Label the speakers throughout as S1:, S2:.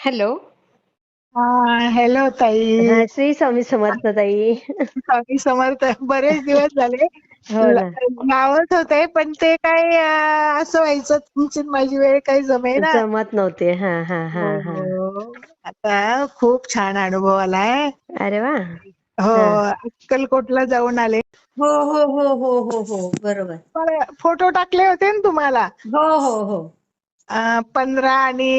S1: Hello.
S2: हा hello ताई.
S1: श्री स्वामी समर्थ ताई.
S2: स्वामी समर्थ बरेच दिवस झाले.
S1: हो ना.
S2: लावत होते पण ते काय असं व्हायचं तुमची न माझी वेळ काही जमेना.
S1: जमत नव्हते. हा हा हा हा.
S2: हो. आता खूप छान अनुभव आलाय.
S1: अरे वा.
S2: हो. अक्कलकोटला जाऊन आले.
S1: हो हो हो हो हो हो बरोबर.
S2: फोटो टाकले होते ना तुम्हाला?
S1: हो हो हो.
S2: पंधरा आणि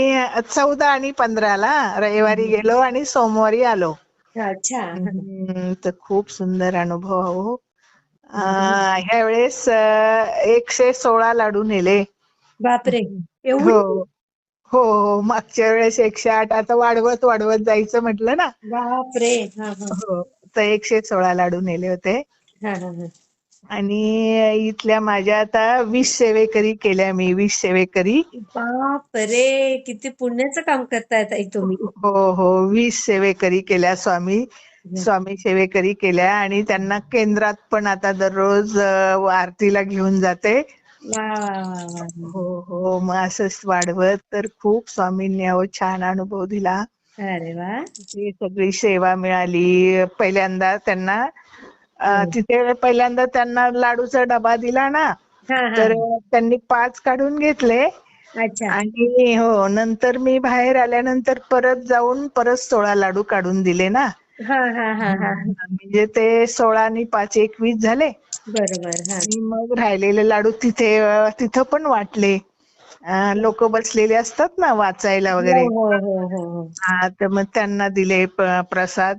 S2: चौदा आणि पंधराला रविवारी गेलो आणि सोमवारी आलो.
S1: अच्छा.
S2: तर खूप सुंदर अनुभव हो ह्या वेळेस एकशे सोळा लाडू नेले.
S1: बापरे.
S2: हो. हो हो. मागच्या वेळेस एकशे आठ आता वाढवत वाढवत जायचं म्हटलं ना.
S1: बापरे. हा.
S2: तर एकशे सोळा लाडू नेले होते.
S1: हा हा हा.
S2: आणि इथल्या माझ्या आता वीस सेवेकरी केल्या मी वीस सेवेकरी.
S1: बापरे किती पुण्याचं काम करताय ताई तुम्ही.
S2: हो हो वीस सेवेकरी केल्या स्वामी. स्वामी सेवेकरी केल्या आणि त्यांना केंद्रात पण आता दररोज आरतीला घेऊन जाते. हो हो मग असंच वाढवत. तर खूप स्वामींनी अहो छान अनुभव दिला.
S1: अरे वा.
S2: सगळी सेवा मिळाली. पहिल्यांदा त्यांना तिथे पहिल्यांदा त्यांना लाडूचा डबा दिला ना तर त्यांनी पाच काढून घेतले.
S1: अच्छा.
S2: आणि हो नंतर मी बाहेर आल्यानंतर परत जाऊन परत सोळा लाडू काढून दिले ना.
S1: हा हा हा हा.
S2: म्हणजे ते सोळा आणि पाच एकवीस झाले.
S1: बरोबर हा.
S2: आणि मग राहिलेले लाडू तिथे तिथं पण वाटले. लोक बसलेले असतात ना वाचायला वगैरे.
S1: हो हो हो. हो
S2: तर मग त्यांना दिले प्रसाद.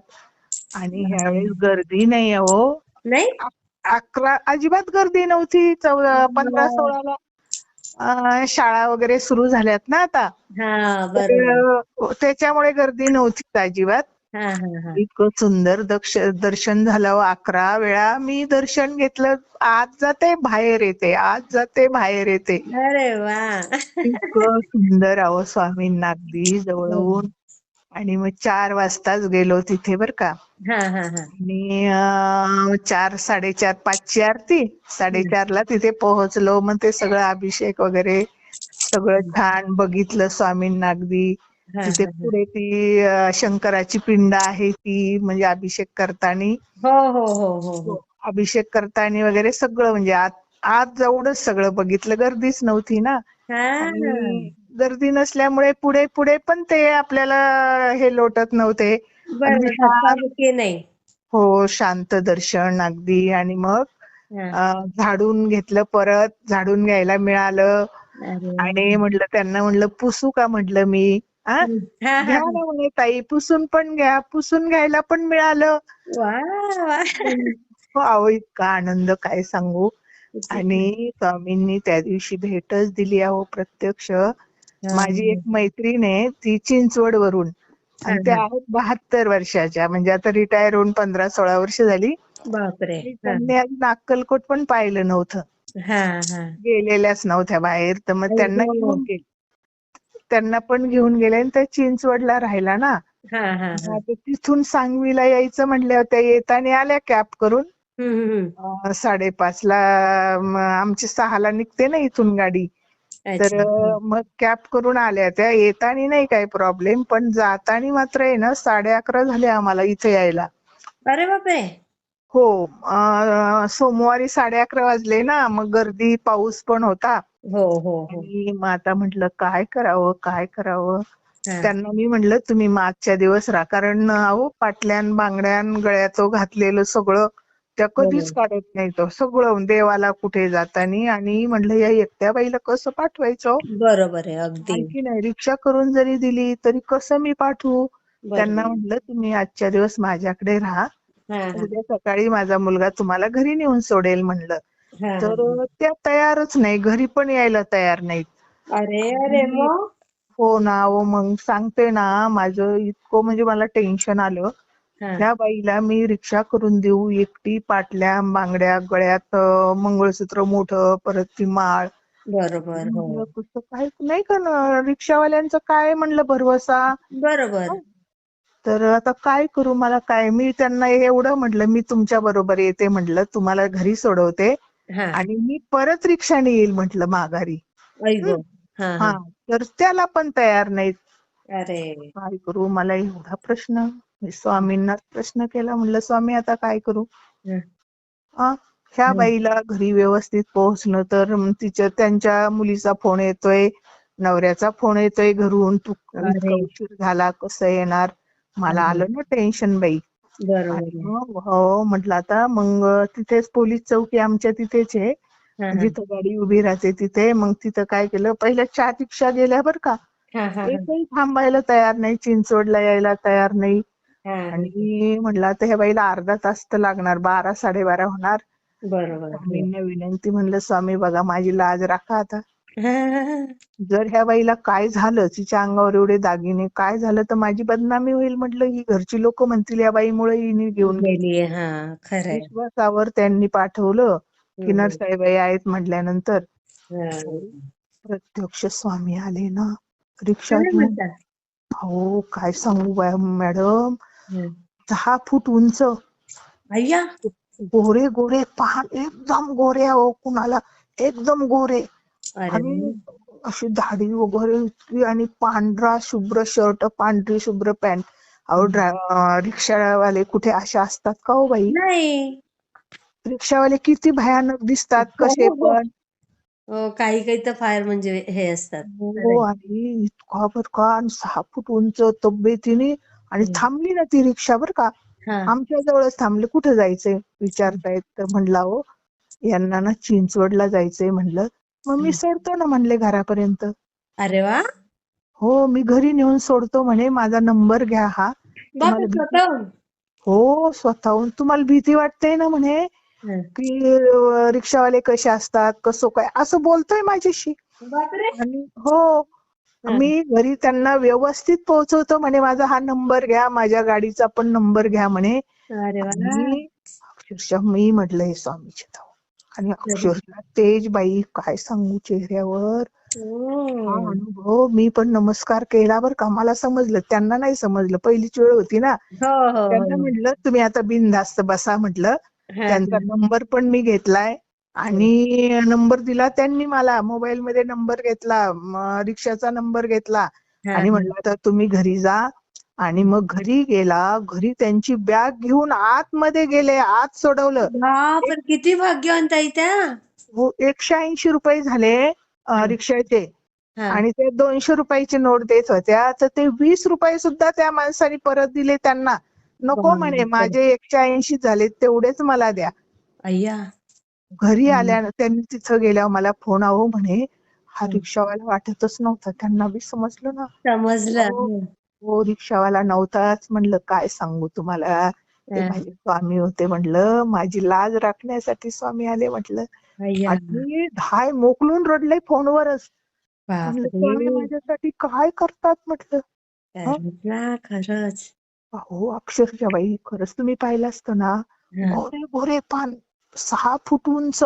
S2: आणि ह्यावेळेस गर्दी नाही हो.
S1: नाही?
S2: अक- अकरा अजिबात गर्दी नव्हती. चौ- पंधरा सोळाला शाळा वगैरे सुरू झाल्यात ना आता.
S1: हा
S2: त्याच्यामुळे गर्दी नव्हती अजिबात.
S1: हा हा हा.
S2: इतकं सुंदर दक्ष दर्शन झालं हो. अकरा वेळा मी दर्शन घेतलं. आत जाते बाहेर येते. आत जाते बाहेर येते. इतकं सुंदर अहो स्वामींना अगदी जवळून. आणि मग चार वाजताच गेलो तिथे बर का. आणि चार साडेचार पाचची आरती. साडेचारला तिथे पोहोचलो. मग ते सगळं अभिषेक वगैरे सगळं छान बघितलं स्वामींना अगदी. तिथे. पुढे ती शंकराची पिंड आहे ती म्हणजे अभिषेक करतानी.
S1: हो हो हो हो हो.
S2: अभिषेक करतानी वगैरे सगळं म्हणजे आत आत जाऊनच सगळं बघितलं. गर्दीच नव्हती ना. गर्दी नसल्यामुळे पुढे पुढे पण ते आपल्याला हे लोटत नव्हते.
S1: नाही.
S2: हो शांत दर्शन अगदी. आणि मग झाडून घेतलं परत झाडून घ्यायला मिळालं. आणि म्हटलं त्यांना म्हटलं पुसू का म्हटलं मी? हा.
S1: हा हा.
S2: घ्या ना म्हणे ताई पुसून पण घ्या. पुसून घ्यायला पण मिळालं. हो इतका आनंद काय सांगू. आणि स्वामींनी त्या दिवशी भेटच दिली अहो प्रत्यक्ष. माझी एक मैत्रीण आहे ती चिंचवड वरून आणि त्या आहेत बहात्तर वर्षाच्या. म्हणजे आता रिटायर होऊन पंधरा सोळा वर्ष झाली.
S1: बापरे.
S2: त्यांनी अजून अक्कलकोट पण पाहिलं नव्हतं.
S1: हा हा.
S2: गेलेल्याच नव्हत्या बाहेर. तर मग त्यांना. घेऊन गेले. त्यांना पण घेऊन गेले आणि त्या चिंचवडला राहिला ना.
S1: हा हा हा.
S2: तिथून सांगवीला यायचं म्हणल्या होत्या येताना आल्या कॅब करून. साडेपाचला म, आमची सहाला निघते ना इथून गाडी. तर मग कॅब करून आल्या त्या. येताना नाही काही प्रॉब्लेम पण जाताना मात्र आहे ना साडे अकरा झाले आम्हाला इथे यायला.
S1: अरे बापरे!
S2: हो सोमवारी साडे अकरा वाजले ना मग गर्दी पाऊस पण होता.
S1: हो हो हो.
S2: आणि मग आता म्हटलं काय करावं काय करावं. त्यांना मी म्हटलं तुम्ही मागच्या दिवस राहा कारण अहो पाटल्यान बांगड्यान गळ्याचं घातलेलं सगळं त्या कधीच. काढत नाही तो. सगळं देवाला कुठे जातानी आणि म्हटलं या एकट्या बाईला कसं पाठवायचं?
S1: बरोबर आहे अगदी.
S2: आणखी नाही रिक्षा करून जरी दिली तरी कसं मी पाठवू? त्यांना म्हटलं तुम्ही आजच्या दिवस माझ्याकडे राहा.
S1: हा हा.
S2: उद्या सकाळी माझा मुलगा तुम्हाला घरी नेऊन सोडेल म्हणलं.
S1: हा,
S2: तर. त्या तयारच नाही. घरी पण यायला तयार नाहीत.
S1: अरे अरे मग?
S2: हो ना हो मग सांगते ना माझं इतकं म्हणजे मला टेन्शन आलं. त्या बाईला मी रिक्षा करून देऊ एकटी पाटल्या बांगड्या गळ्यात मंगळसूत्र मोठं परत ती माळ.
S1: बरोबर हो.
S2: काय नाही का रिक्षावाल्यांचं काय म्हणलं भरवसा?
S1: बरोबर.
S2: तर आता काय करू मला काय मी त्यांना एवढं म्हटलं मी तुमच्या बरोबर येते म्हटलं तुम्हाला घरी सोडवते आणि मी परत रिक्षाने येईल म्हटलं माघारी.
S1: हा.
S2: तर त्याला पण तयार नाहीत.
S1: अरे.
S2: काय करू मला एवढा प्रश्न. मी स्वामींना प्रश्न केला. म्हणलं स्वामी आता काय करू? ह्या. बाईला घरी व्यवस्थित पोहोचणं तर तिच्या त्यांच्या मुलीचा फोन येतोय नवऱ्याचा फोन येतोय घरून. तू झाला कसं येणार? मला. आलं ना टेन्शन बाई. हो म्हटलं आता मग तिथेच पोलीस चौकी आमच्या तिथेच आहे. जिथं गाडी उभी राहते तिथे. मग तिथं काय केलं पहिल्या चार रिक्षा गेल्या बरं का. एकही थांबायला तयार नाही चिंचवडला यायला तयार नाही. आणि म्हटलं आता ह्या बाईला अर्धा तास तर लागणार बारा साडेबारा होणार
S1: बरोबर.
S2: स्वामींना विनंती म्हणलं स्वामी बघा माझी लाज राखा आता. जर ह्या बाईला काय झालं तिच्या अंगावर एवढे दागिने काय झालं तर माझी बदनामी होईल म्हटलं ही घरची लोक म्हणतील या बाईमुळे हिने घेऊन गेली
S1: हा
S2: विश्वासावर त्यांनी पाठवलं की. नरसाईबाई आहेत म्हटल्यानंतर. प्रत्यक्ष स्वामी आले ना रिक्षा? हो काय सांगू मॅडम. दहा फूट उंच.
S1: अय्या
S2: गोरे गोरे पहा एकदम गोरे हो कुणाला एकदम गोरे. आणि अशी दाढी वगैरे इतकी आणि पांढरा शुभ्र शर्ट पांढरी शुभ्र पॅन्ट. अहो रिक्षावाले कुठे असे असतात का हो बाई?
S1: नाही.
S2: रिक्षावाले किती भयानक दिसतात
S1: हो,
S2: कसे
S1: हो.
S2: पण.
S1: हो, काही काही तर फार म्हणजे हे असतात.
S2: हो आणि इतका बर का आणि सहा फूट उंच तब्येतीने आणि. थांबली ना ती रिक्षा बर का? आमच्या जवळच थांबले. कुठे जायचंय? विचारतायत तर म्हणला हो यांना ना चिंचवडला जायचंय म्हणलं. मग मी. सोडतो ना म्हणले घरापर्यंत.
S1: अरे वा.
S2: हो मी घरी नेऊन सोडतो म्हणे. माझा नंबर घ्या हा. हो स्वतःहून. तुम्हाला भीती वाटते ना म्हणे. की रिक्षावाले कसे असतात? कसं काय? असं बोलतोय माझ्याशी. आणि हं. मी घरी त्यांना व्यवस्थित पोहोचवतो म्हणे माझा हा नंबर घ्या माझ्या गाडीचा पण नंबर घ्या म्हणे. अक्षरशः मी म्हटलं हे स्वामीचे धाव आणि अक्षरशः तेज बाई काय सांगू चेहऱ्यावर? हा. अनुभव मी पण नमस्कार केला बर का. मला समजलं त्यांना नाही समजलं. पहिलीच वेळ होती ना.
S1: हो हो
S2: त्यांना म्हटलं तुम्ही आता बिनधास्त बसा म्हटलं. त्यांचा नंबर पण मी घेतलाय. आणि नंबर दिला त्यांनी मला. मोबाईल मध्ये नंबर घेतला रिक्षाचा नंबर घेतला. आणि म्हणलं आता तुम्ही घरी जा. आणि मग घरी गेला. घरी त्यांची बॅग घेऊन आतमध्ये गेले आत सोडवलं.
S1: बापरे किती भाग्यवंत आहे त्या.
S2: हो एकशे ऐंशी रुपये झाले. रिक्षाचे. आणि ते दोनशे रुपयाची नोट देत होत्या. तर ते वीस रुपये सुद्धा त्या माणसाने परत दिले त्यांना. नको. म्हणे माझे एकशे ऐंशी झाले तेवढेच मला द्या.
S1: अय्या.
S2: घरी. आल्या त्यांनी तिथं गेल्यावर मला फोन आहो म्हणे हा
S1: हं.
S2: रिक्षावाला वाटतच नव्हता त्यांना बी समजलं ना
S1: समजलं
S2: हो.
S1: हं.
S2: हो रिक्षावाला नव्हताच म्हणलं काय सांगू तुम्हाला ते
S1: हा.
S2: माझे स्वामी होते म्हणलं माझी लाज राखण्यासाठी स्वामी आले म्हटलं आणि धाय मोकलून रडले फोनवरच माझ्यासाठी काय करतात म्हटलं
S1: खरंच
S2: अहो अक्षरशः बाई खरंच तुम्ही पाहिलं असतं ना
S1: हा.
S2: गोरे गोरे पान सहा फूट उंच.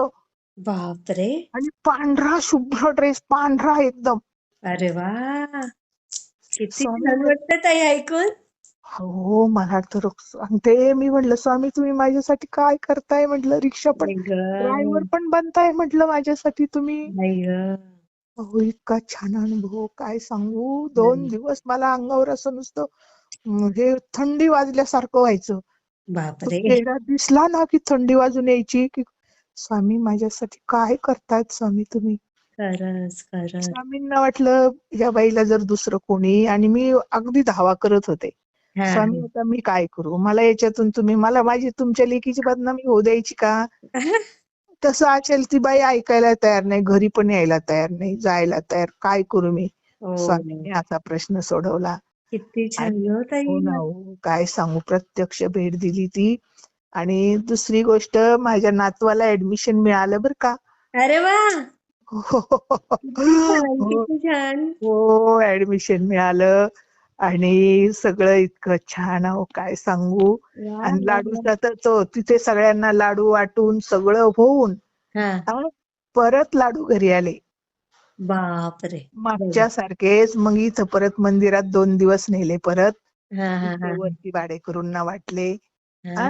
S1: बापरे.
S2: आणि पांढरा शुभ्र ड्रेस पांढरा एकदम.
S1: अरे वा. किती
S2: स्वामी
S1: छान वाटतं ताई ऐकून.
S2: हो मला तर आणि ते मी म्हटलं स्वामी तुम्ही माझ्यासाठी काय करताय? म्हटलं रिक्षा पण ड्रायव्हर पण बनताय. म्हटलं माझ्यासाठी तुम्ही. अहो इतका छान अनुभव. काय सांगू? दोन. दिवस मला अंगावर असं नुसतं हे थंडी वाजल्यासारखं व्हायचं.
S1: बापरे.
S2: चेहरा दिसला ना की थंडी वाजून यायची की स्वामी माझ्यासाठी काय करतायत स्वामी तुम्ही?
S1: खरंच खरंच.
S2: स्वामींना वाटलं या बाईला जर दुसरं कोणी आणि मी अगदी धावा करत होते.
S1: हा,
S2: स्वामी आता मी काय करू? मला याच्यातून तुम्ही मला माझी तुमच्या लेकीची बदनामी होऊ द्यायची का. तसं असेल ती बाई ऐकायला तयार नाही घरी पण यायला तयार नाही जायला तयार काय करू मी?
S1: हो.
S2: स्वामींनी असा प्रश्न सोडवला.
S1: किती छान हो ताई.
S2: हो ना हो, काय सांगू प्रत्यक्ष भेट दिली ती. आणि दुसरी गोष्ट माझ्या नातवाला ऍडमिशन मिळालं बरं का.
S1: अरे वा!
S2: हो.
S1: किती छान
S2: हो.
S1: किती छान.
S2: हो ऍडमिशन मिळालं. आणि सगळं इतकं छान अहो काय सांगू.
S1: वा,
S2: आणि
S1: वा,
S2: लाडूचा तर तो तिथे सगळ्यांना लाडू वाटून सगळं होऊन
S1: हा.
S2: हा, परत लाडू घरी आले.
S1: बापरे.
S2: मागच्या सारखेच मग इथं परत मंदिरात दोन दिवस नेले परत. वरती भाडेकरूंना वाटले.
S1: हा.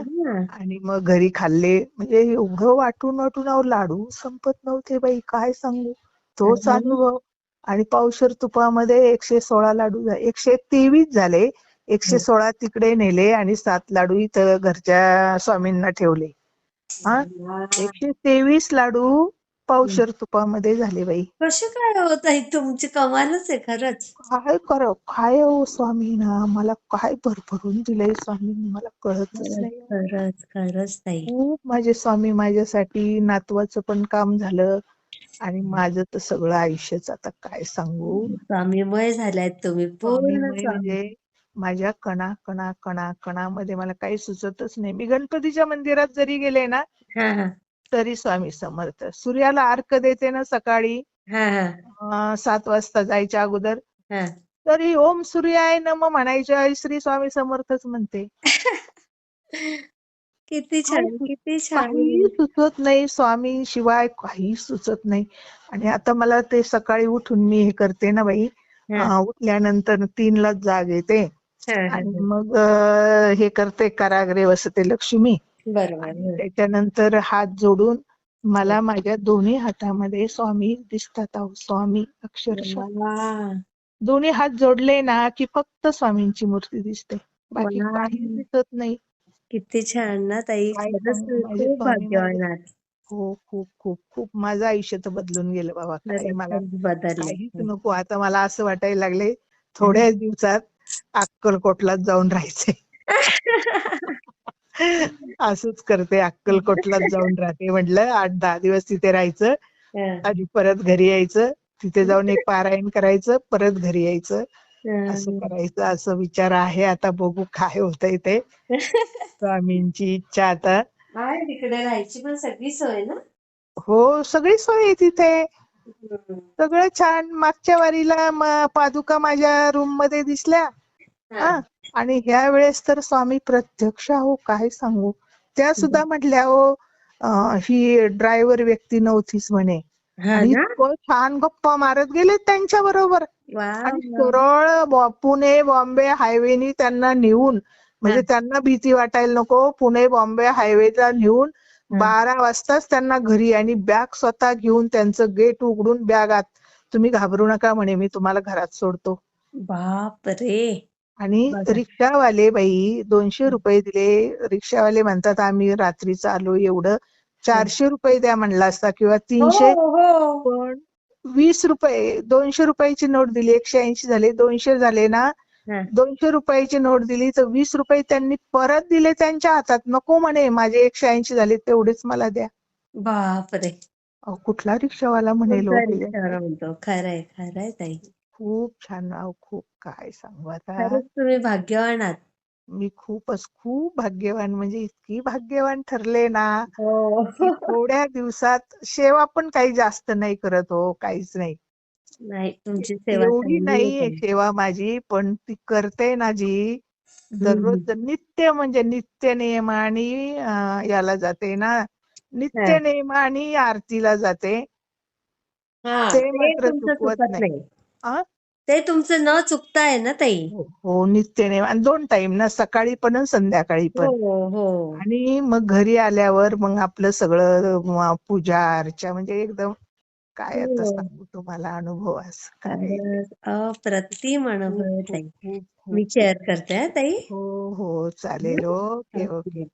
S2: आणि मग घरी खाल्ले. म्हणजे एवढं वाटून वाटून अहो लाडू संपत नव्हते बाई. काय सांगू? तोच. अनुभव. आणि पावशर तुपामध्ये एकशे सोळा लाडू झा- एकशे तेवीस झाले. एकशे
S1: हं.
S2: सोळा तिकडे नेले आणि सात लाडू इथं घरच्या स्वामींना ठेवले. हा. एकशे तेवीस लाडू पावशर तुपामध्ये झाले बाई.
S1: कसं काय होत आहे तुमची कमालच आहे खरंच.
S2: काय कर काय हो स्वामी ना मला काय भरभरून दिलंय स्वामींनी? मला कळतच नाही.
S1: खरंच खरंच ताई.
S2: खूप माझे स्वामी माझ्यासाठी नातवाचं पण काम झालं. आणि माझं तर सगळं आयुष्यच. आता काय सांगू?
S1: स्वामीमय झालाय तुम्ही. पूर्ण स्वामी.
S2: म्हणजे माझ्या कणा कणा कणा कणामध्ये मला काही सुचतच नाही. मी गणपतीच्या मंदिरात जरी गेले ना
S1: हा हा.
S2: तरी स्वामी समर्थ. सूर्याला अर्क देते ना सकाळी सात वाजता जायच्या अगोदर. तरी ओम सूर्याय नम म्हणायच्या आई श्री स्वामी समर्थच म्हणते.
S1: किती छान किती छान.
S2: सुचत नाही स्वामी शिवाय काही सुचत नाही. आणि आता मला ते सकाळी उठून मी हे करते ना बाई. उठल्यानंतर तीनलाच जाग येते. आणि मग हे करते कराग्रे वसते लक्ष्मी.
S1: बरोबर
S2: त्याच्यानंतर हात जोडून मला माझ्या दोन्ही हातामध्ये स्वामी दिसतात अहो स्वामी अक्षरशः. दोन्ही हात जोडले ना की फक्त स्वामींची मूर्ती दिसते. बाकी
S1: वा.
S2: काही दिसत नाही.
S1: किती छान ना ताई.
S2: हो खूप खूप खूप. माझं आयुष्य तर बदलून गेलं बाबा. काय
S1: खरंच
S2: मला काहीच नको. आता मला असं वाटायला लागले थोड्याच दिवसात अक्कलकोटलाच जाऊन राहायचंय. असंच करते. अक्कलकोटलाच जाऊन राहते. म्हटलं आठ दहा दिवस तिथे राहायचं आणि परत घरी यायचं. तिथे जाऊन एक पारायण करायचं परत घरी यायचं. असं. करायचं. असं विचार आहे. आता बघू काय होतंय ते. स्वामींची इच्छा आता.
S1: तिकडे राहायची पण सगळी सोय ना?
S2: हो सगळी सोय आहे तिथे. सगळं छान. मागच्या वारीला पादुका माझ्या रूममध्ये दिसल्या.
S1: हा.
S2: आणि ह्या वेळेस तर स्वामी प्रत्यक्ष हो काय सांगू त्या सुद्धा म्हटल्या हो ही ड्रायव्हर व्यक्ती नव्हतीच म्हणे छान गप्पा मारत गेले त्यांच्या बरोबर आणि. सरळ पुणे बॉम्बे हायवेनी त्यांना नेऊन म्हणजे. त्यांना भीती वाटायला नको पुणे बॉम्बे हायवेला नेऊन. बारा वाजताच त्यांना घरी आणि बॅग स्वतः घेऊन त्यांचं गेट उघडून बॅग आत तुम्ही घाबरू नका म्हणे मी तुम्हाला घरात सोडतो
S1: बाप रे
S2: आणि. रिक्षावाले बाई दोनशे रुपये दिले. रिक्षावाले म्हणतात आम्ही रात्रीच आलो एवढं चारशे रुपये द्या म्हणला असता किंवा तीनशे
S1: हो. हो
S2: पण वीस रुपये दोनशे रुपयाची नोट दिली एकशे ऐंशी झाले दोनशे झाले ना
S1: हा.
S2: दोनशे रुपयाची नोट दिली तर वीस रुपये त्यांनी परत दिले त्यांच्या हातात. नको म्हणे माझे एकशे ऐंशी झाले तेवढेच मला द्या.
S1: बाप रे
S2: अहो, कुठला रिक्षावाला हो?
S1: म्हणतो? खरंय खरंय ताई.
S2: खूप छान अहो खूप काय सांगू आता
S1: खरंच तुम्ही भाग्यवान आहात
S2: मी खूपच खूप भाग्यवान म्हणजे इतकी भाग्यवान ठरले ना
S1: हो
S2: की थोड्या दिवसात सेवा पण काही जास्त नाही करत हो काहीच नाही
S1: नाही तुमची सेवा
S2: एवढी
S1: चांगली
S2: नाही
S1: आहे ताई.
S2: सेवा माझी पण ती करते ना जी
S1: हम्म.
S2: दररोज नित्य म्हणजे नित्य नेमाने अं, याला जाते ना नित्य. नेमाने आरतीला जाते
S1: हा
S2: ते
S1: ते
S2: मात्र
S1: तुमचं
S2: चुकवत
S1: चुकत
S2: नाही.
S1: नाही
S2: आ?
S1: ते तुमचं न चुकता आहे ना ताई?
S2: हो हो, नित्य नेम आणि दोन टाइम ना सकाळी पण आणि संध्याकाळी पण.
S1: हो हो.
S2: आणि मग घरी आल्यावर मग आपलं सगळं म, पूजा अर्चा म्हणजे एकदम काय आता
S1: हो.
S2: सांगू तुम्हाला अनुभव असं काय.
S1: खरंच अप्रतिम अनुभव आहे ताई. मी शेअर करते हा ताई.
S2: हो हो चालेल ओके.
S1: ओके.